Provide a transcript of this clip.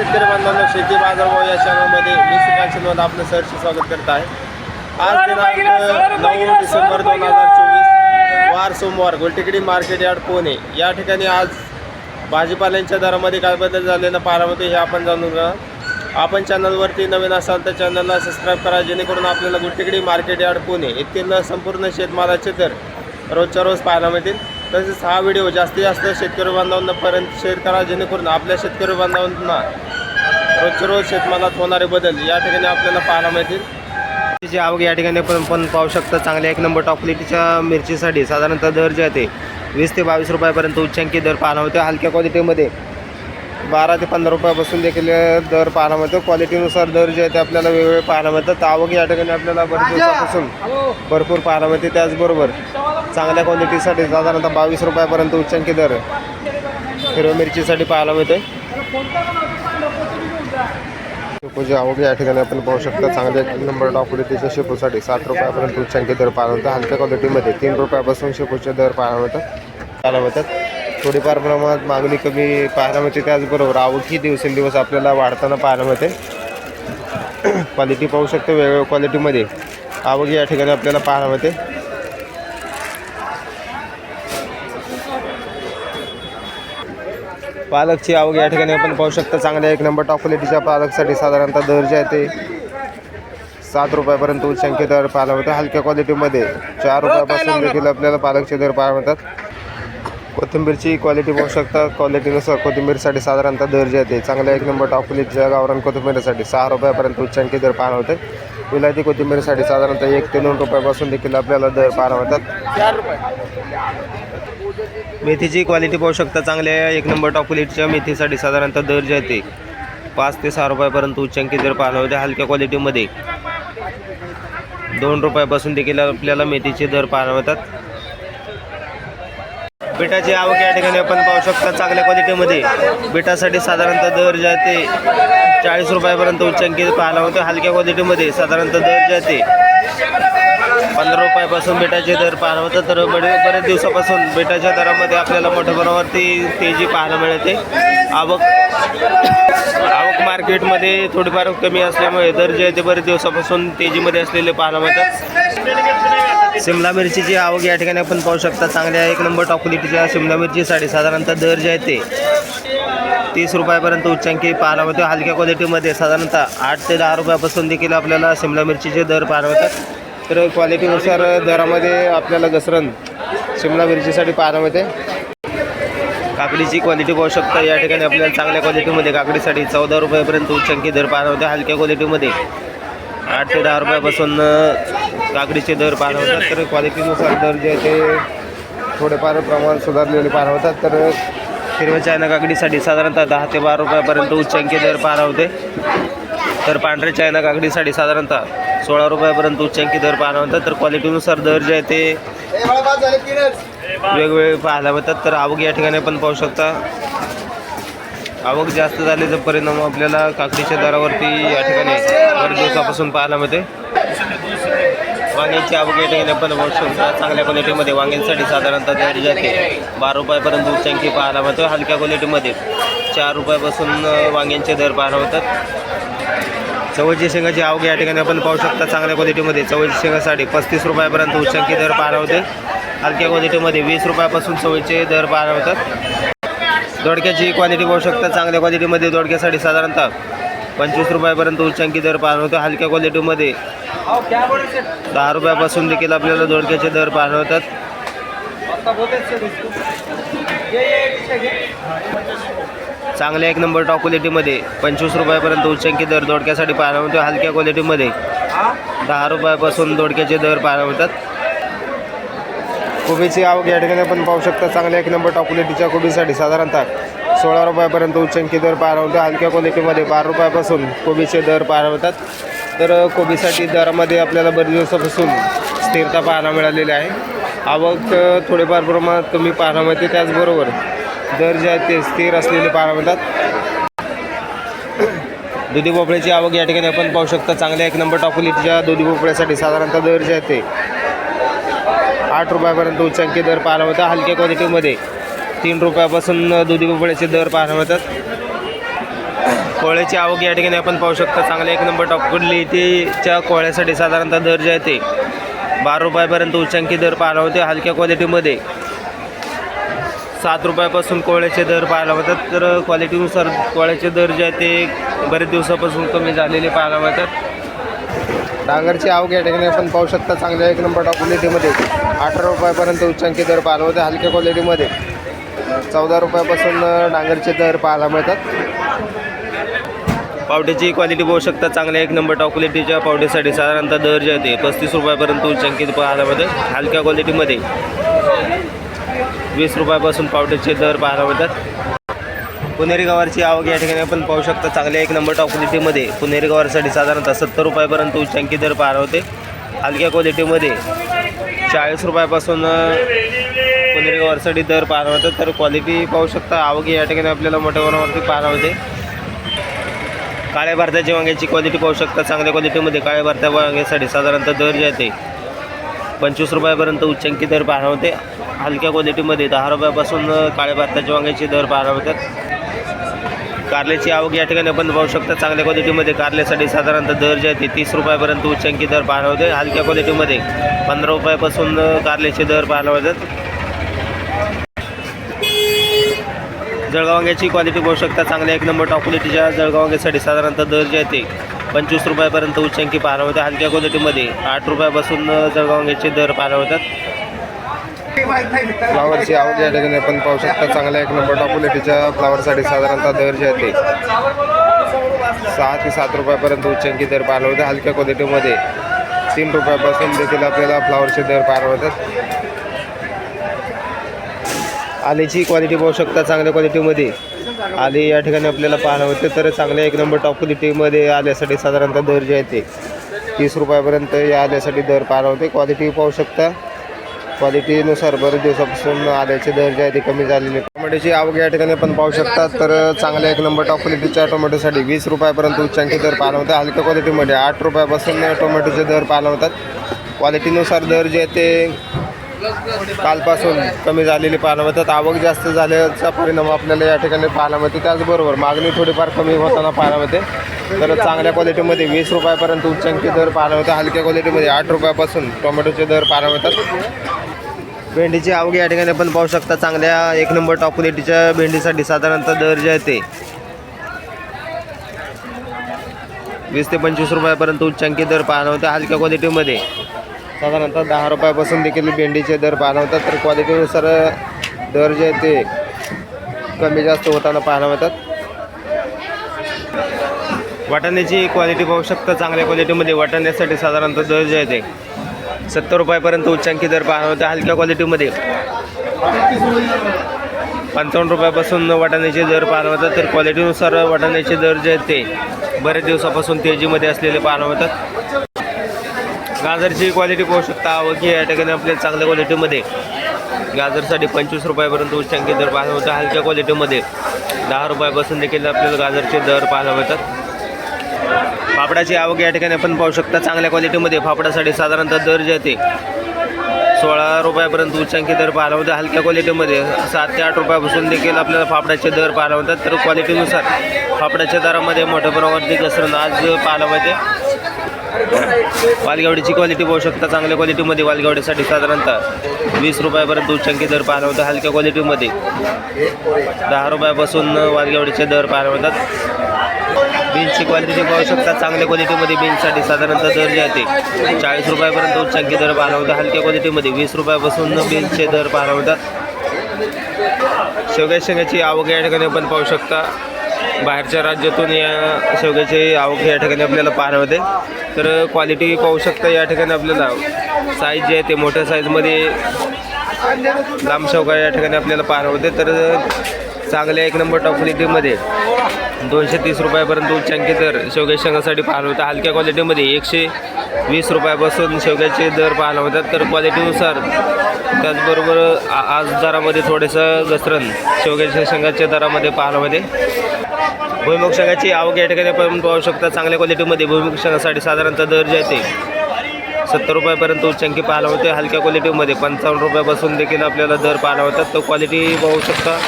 शेतकरी बांधवांनो शेती बाजारभाव या चॅनलमध्ये मी शिंदे आपलं सहर्ष स्वागत करत आहे. आज दिनांक नऊ डिसेंबर दोन हजार चोवीस वार सोमवार गोलटेकडी मार्केट यार्ड पुणे. या ठिकाणी आज भाजीपाल्यांच्या दरामध्ये काय बदल झालेला पाहायला मिळतो हे आपण जाणून घेऊ आपण चॅनलवरती नवीन असाल तर चॅनलला सबस्क्राईब करा जेणेकरून आपल्याला गुलटेकडी मार्केट यार्ड पुणे येथील संपूर्ण शेतमालाचे दर रोजच्या रोज पाहायला मिळतील. तसेच हा व्हिडिओ जास्तीत जास्त शेतकरी बांधवांपर्यंत शेअर करा जेणेकरून आपल्या शेतकरी बांधवांना रोजच्या रोज शेतमालात होणारे बदल या ठिकाणी आपल्याला पाहायला मिळतील. जी आवक या ठिकाणी पण पण पाहू शकता चांगल्या एक नंबर टॉप क्वालिटीच्या मिरचीसाठी साधारणतः दर जे आहे ते वीस ते बावीस रुपयापर्यंत उच्चांकी दर पाहणं होते. हलक्या क्वालिटीमध्ये बारा ते पंधरा रुपयापासून देखील दर पाहायला मिळतो. क्वालिटीनुसार दर जे आहे ते आपल्याला वेगवेगळे पाहायला मिळतात. आवक या ठिकाणी आपल्याला बरेच दिवसापासून भरपूर पाहायला मिळते. त्याचबरोबर चांगल्या क्वालिटीसाठी साधारणतः बावीस रुपयापर्यंत उच्चांकी दर हिरव्या मिरचीसाठी पाहायला मिळते. शेपूची आवक या ठिकाणी आपण पाहू शकता चांगल्या एक नंबर टॉप क्वालिटीच्या शेपूसाठी सात रुपयापर्यंत उच्चांकी दर पाहायला मिळतात. हलक्या क्वालिटीमध्ये तीन रुपयापासून शेपूचे दर पाहायला मिळतात. पाहायला मिळतात. थोडीफार प्रमाणात मागणी कमी पाहायला मिळते. त्याचबरोबर आवक दिवसेंदिवस आपल्याला वाढताना पाहायला मिळते. क्वालिटी पाहू शकतो वेगवेगळ्या क्वालिटीमध्ये. आवक या ठिकाणी आपल्याला पाहायला मिळते. पालकची आवक या ठिकाणी आपण पाहू शकता. चांगल्या एक नंबर टॉप क्वालिटीच्या पालकसाठी साधारणतः दर जे आहे ते सात रुपयापर्यंत उच्चांकी दर पाहायला मिळतो हलक्या क्वालिटीमध्ये चार रुपयापासून देखील आपल्याला पालकचे दर पाहायला मिळतात. कोथिंबीरची क्वालिटी पाहू शकता. क्वालिटीनुसार कोथिंबीरसाठी साधारणतः दर जे आहे चांगल्या एक नंबर टॉप क्वालिटीच्या गावरान कोथिंबीरसाठी सहा रुपयापर्यंत उच्चांकी दर पाहायला होते. विलायती कोथिंबीरसाठी साधारणतः एक ते दोन रुपयापासून देखील आपल्याला दर पाहायला होतात. मेथीची क्वालिटी पाहू शकता. चांगल्या एक नंबर टॉप क्वालिटीच्या मेथीसाठी साधारणतः दर जे आहे पाच ते सहा रुपयापर्यंत उच्चांकी दर पाहायला होते हलक्या क्वालिटीमध्ये दोन रुपयापासून देखील आपल्याला मेथीचे दर पाहायला मिळतात बिटाची आवक या ठिकाणी आपण पाहू शकता चांगल्या क्वालिटीमध्ये. बिटासाठी साधारणतः दर जे आहे ते चाळीस रुपयापर्यंत उच्चांकी पाहायला होते हलक्या क्वालिटीमध्ये साधारणतः दर जे आहे ते पंधरा रुपयापासून बेटाचे दर पाहायला होतं तर बरे बरेच दिवसापासून बेटाच्या दरामध्ये आपल्याला मोठ्या प्रमाणावरती तेजी पाहायला मिळते आवक आवक मार्केटमध्ये थोडीफार कमी असल्यामुळे दर जे आहे ते बरेच दिवसापासून तेजीमध्ये असलेले पाहायला मिळतात. शिमला मिरचीची आवक या ठिकाणी आपण पाहू शकता. चांगल्या एक नंबर टॉप क्वालिटीच्या शिमला मिरचीसाठी साधारणतः दर जे आहे ते तीस रुपयापर्यंत उच्चांकी पाहायला मिळतो. हलक्या क्वालिटीमध्ये साधारणतः आठ ते दहा रुपयापासून देखील आपल्याला शिमला मिरचीचे दर पाहायला मिळतात. तर क्वालिटीनुसार दरामध्ये आपल्याला घसरण शिमला मिरचीसाठी पाहायला मिळते. काकडीची क्वालिटी पाहू शकता. या ठिकाणी आपल्याला चांगल्या क्वालिटीमध्ये काकडीसाठी चौदा रुपयापर्यंत उच्चांकी दर पाहायला होते हलक्या क्वालिटीमध्ये आठ ते दहा रुपयापासून काकडीचे दर पार होतात तर क्वालिटीनुसार दर जे आहे ते थोडेफार प्रमाण सुधारलेले पार होतात तर हिरव्या चायना काकडीसाठी साधारणतः दहा ते बारा रुपयापर्यंत उच्चांकी दर पार होते तर पांढऱ्या चायना काकडीसाठी साधारणतः सोळा रुपयापर्यंत उच्चांकी दर पाहायला होतात तर क्वालिटीनुसार दर जे आहे ते वेगवेगळे पाहायला मिळतात. तर आवक या ठिकाणी पण पाहू शकता. आवक जास्त झाल्याचा परिणाम आपल्याला काकडीच्या दरावरती या ठिकाणी बरेच दिवसापासून पाहायला मिळते. वांग्यांची आवक या ठिकाणी पण पाहू चांगल्या क्वालिटीमध्ये वांग्यांसाठी साधारणतः दर जाते. बारा रुपयापर्यंत उच्चांकी पाहायला मिळतो हलक्या क्वालिटीमध्ये चार रुपयापासून वांग्यांचे दर पाहायला मिळतात. चवळची शेंगाची आवक या ठिकाणी आपण पाहू शकता. चांगल्या क्वालिटीमध्ये चवळची शेंगासाठी पस्तीस रुपयापर्यंत उच्चांकी दर पाहायला होते हलक्या क्वालिटीमध्ये वीस रुपयापासून चवळीचे दर पाहायला होतात दोडक्याची क्वालिटी पाहू शकता. चांगल्या क्वालिटीमध्ये दोडक्यासाठी साधारणतः पंचवीस रुपयापर्यंत उच्चांकी दर पाहायला होतो हलक्या क्वालिटीमध्ये दहा रुपयापासून देखील आपल्याला दोडक्याचे दर होतात चांगल्या एक नंबर टॉप क्वालिटीमध्ये पंचवीस रुपयापर्यंत उच्चांकी दर दोडक्यासाठी पाहायला होतो हलक्या क्वालिटीमध्ये दहा रुपयापासून दोडक्याचे दर मिळतात कोबीची आवक या ठिकाणी आपण पाहू शकता चांगल्या एक नंबर टॉप क्वालिटीच्या कोबीसाठी साधारणतः सोळा रुपयापर्यंत उच्चांकी दर पाहायला होते हलक्या क्वालिटीमध्ये बारा रुपयापासून कोबीचे दर मिळतात तर कोबीसाठी दरामध्ये आपल्याला बरेच दिवसापासून स्थिरता पाहायला मिळालेली आहे. आवक थोडेफार प्रमाणात कमी पाहायला मिळते. त्याचबरोबर दर जे आहेत ते स्थिर असलेले पाहायला मिळतात. दुधी भोपळ्याची आवक या ठिकाणी आपण पाहू शकता. चांगल्या एक नंबर टॉप दुधी भोपळ्यासाठी साधारणतः दर जे आहे ते आठ रुपयापर्यंत उच्चांकी दर पाहायला मिळतात. हलक्या क्वालिटीमध्ये तीन रुपयापासून दुधी भोपळ्याचे दर पाहायला मिळतात. कोळ्याची आवक या ठिकाणी आपण पाहू शकता. चांगले एक नंबर टॉप च्या कोळ्यासाठी साधारणतः दर जे आहे ते. बारा रुपयापर्यंत उच्चांकी दर पाहायला होते. हलक्या क्वालिटीमध्ये सात रुपयापासून कोळ्याचे दर पाहायला मिळतात तर क्वालिटीनुसार कोळ्याचे दर जे आहे ते बरेच दिवसापासून कमी झालेले पाहायला मिळतात. डांगरची आवक या ठिकाणी आपण पाहू शकता. चांगल्या एक नंबर टॉप क्वालिटीमध्ये अठरा रुपयापर्यंत उच्चांकी दर पाहायला होते. हलक्या क्वालिटीमध्ये चौदा रुपयापासून डांगरचे दर पाहायला मिळतात. पावट्याची क्वालिटी पाहू शकता. चांगल्या एक नंबर टॉप क्वालिटीच्या पावट्यासाठी साधारणतः दर जे आहे पस्तीस रुपयापर्यंत उच्चांकित पाहायला हलक्या क्वालिटीमध्ये वीस रुपयापासून पावट्याचे दर पाहायला मिळतात पुणेरी गवारची आवक या ठिकाणी आपण पाहू शकता. चांगल्या एक नंबर टॉप क्वालिटीमध्ये पुणेरी गवारसाठी साधारणतः सत्तर रुपयापर्यंत उच्चांकी दर पाहायला होते. हलक्या क्वालिटीमध्ये चाळीस रुपयापासून पुणेरी गवारसाठी दर पाहायला होतं तर क्वालिटी पाहू शकता. आवक या ठिकाणी आपल्याला मोठ्या प्रमाणावरती पाहायला होते काळ्या भारताच्या वांग्याची क्वालिटी पाहू शकता. चांगल्या क्वालिटीमध्ये काळ्या भारता वांग्यासाठी साधारणतः दर जे आहे पंचवीस रुपयापर्यंत उच्चांकी दर पाहणं हलक्या क्वालिटीमध्ये दहा रुपयापासून काळ्या भारताच्या वांग्याचे दर पाहणं कारल्याची आवक या ठिकाणी आपण पाहू शकता. चांगल्या क्वालिटीमध्ये कारल्यासाठी साधारणतः दर जे आहे ते तीस रुपयापर्यंत उच्चांकी दर पाहणं हलक्या क्वालिटीमध्ये पंधरा रुपयापासून कारल्याचे दर पाहायला होतात जळगाव वांग्याची क्वालिटी पाहू शकता. चांगल्या एक नंबर टॉप क्वालिटीच्या जळगाव वांग्यासाठी साधारणतः दर जे आहे ते पंचवीस रुपयापर्यंत उच्चांकी पाहायला होते हलक्या क्वालिटीमध्ये आठ रुपयापासून अ, जळगाव वांग्याचे दर पाहायला होतात फ्लावरची आवड या ठिकाणी आपण पाहू शकता. चांगल्या एक नंबर टॉप क्वालिटीच्या फ्लावरसाठी साधारणतः दर जे आहे ते सहा ते सात रुपयापर्यंत उच्चांकी दर पाहायला होते हलक्या क्वालिटीमध्ये तीन रुपयापासून देखील आपल्याला फ्लावरचे दर पाहायला होतात आलेची क्वालिटी पाहू शकता चांगल्या क्वालिटीमध्ये आले या ठिकाणी आपल्याला पाहायला होते तर चांगल्या एक नंबर टॉप क्वालिटीमध्ये आल्यासाठी साधारणतः दर जे आहे ते तीस रुपयापर्यंत या आल्यासाठी दर पाहायला होते क्वालिटी पाहू शकता. क्वालिटीनुसार बरेच दिवसापासून आल्याचे दर जे आहे ते कमी झालेले टोमॅटोची आवक या ठिकाणी पण पाहू शकता तर चांगल्या एक नंबर टॉप क्वालिटीच्या टोमॅटोसाठी वीस रुपयापर्यंत उच्चांकी दर पाहायला होते हलक्या क्वालिटीमध्ये आठ रुपयापासून टोमॅटोचे दर पाहायला होतात क्वालिटीनुसार दर जे आहे ते कालपासून कमी झालेली पाहायला मिळतात आवक जास्त झाल्याचा परिणाम आपल्याला या ठिकाणी पाहायला मिळते. त्याचबरोबर मागणी थोडीफार कमी होताना पाहायला मिळते. तर चांगल्या क्वालिटीमध्ये वीस रुपयापर्यंत उच्चांकी दर पाहायला मिळतात हलक्या क्वालिटीमध्ये आठ रुपयापासून टोमॅटोचे दर पाहायला मिळतात. भेंडीची आवक या ठिकाणी आपण पाहू शकता. चांगल्या एक नंबर टॉप क्वालिटीच्या भेंडीसाठी साधारणतः दर जे आहे ते वीस ते पंचवीस रुपयापर्यंत उच्चांकी दर पाहायला होते हलक्या क्वालिटीमध्ये. साधारणतः दहा रुपयापासून देखील भेंडीचे दर पाहायला होतात तर क्वालिटीनुसार दर जे ते कमी जास्त होताना पाहायला मिळतात वाटाण्याची क्वालिटी पाहू शकता. चांगल्या क्वालिटीमध्ये वाटाण्यासाठी साधारणतः दर जे आहे ते सत्तर रुपयापर्यंत उच्चांकी दर पाहायला होते हलक्या क्वालिटीमध्ये पंचावन्न रुपयापासून वाटाण्याचे दर पाहायला होतात तर क्वालिटीनुसार वाटाण्याचे दर जे आहेत ते बरेच दिवसापासून तेजीमध्ये असलेले पाहायला होतात गाजरची क्वालिटी पाहू शकता. आवकी या ठिकाणी आपल्याला चांगल्या क्वालिटीमध्ये गाजरसाठी पंचवीस रुपयापर्यंत उच्चांकी दर पाहायला होता हलक्या क्वालिटीमध्ये दहा रुपयापासून देखील आपल्याला गाजरचे दर पाहायला मिळतात. फाफडाची आवक या ठिकाणी आपण पाहू शकता. चांगल्या क्वालिटीमध्ये फाफडासाठी साधारणतः दर जे आहे ते सोळा रुपयापर्यंत उच्चांकी दर पाहायला होता हलक्या क्वालिटीमध्ये सात ते आठ रुपयापासून देखील आपल्याला फाफड्याचे दर पाहायला होतात तर क्वालिटीनुसार फाफड्याच्या दरामध्ये मोठ्या प्रमाणावरती घसरण आज पाहायला मिळते. वालगावडीची क्वालिटी पाहू शकता. चांगल्या क्वालिटीमध्ये वालगावडीसाठी साधारणतः वीस रुपयापर्यंत उच्चांकी दर पाहायला होता हलक्या क्वालिटीमध्ये दहा रुपयापासून वालगावडीचे दर पाहायला होतात बीन्सची क्वालिटी पाहू शकता. चांगल्या क्वालिटीमध्ये बीन्ससाठी साधारणतः दर जे आहे ते चाळीस रुपयापर्यंत उच्चांकी दर पाहायला होता हलक्या क्वालिटीमध्ये वीस रुपयापासून बीन्सचे दर पाहायला होतात शेवग्या शेंगाची आवक या ठिकाणी आपण पाहू शकता. बाहेरच्या राज्यातून या शेवग्याची आवक या ठिकाणी आपल्याला पाहायला होते. तर क्वालिटी पाहू शकता या ठिकाणी आपल्याला. साईज जे आहे ते मोठ्या साईजमध्ये लांब शेवगा या ठिकाणी आपल्याला पाहायला होते. तर चांगल्या एक नंबर टॉप क्वालिटीमध्ये दोनशे तीस रुपयापर्यंत उच्चांकी दर शेवग्या शेंगासाठी पाहायला होता. हलक्या क्वालिटीमध्ये एकशे वीस रुपयापासून शेवग्याचे दर पाहायला होतात तर क्वालिटीनुसार त्याचबरोबर आज दरामध्ये थोडंसं घसरण शेवग्याच्या शेंगाच्या दरामध्ये पाहायला होते भुईमुग शेंगाची आवक या ठिकाणी पाहू शकता चांगल्या क्वालिटीमध्ये भुईमुग शेंगासाठी साधारणतः दर जे आहे सत्तर रुपयापर्यंत उच्चांकी पाहायला होते हलक्या क्वालिटीमध्ये पंचावन्न रुपयापासून देखील आपल्याला दर पाहायला होतात तो क्वालिटी पाहू शकता.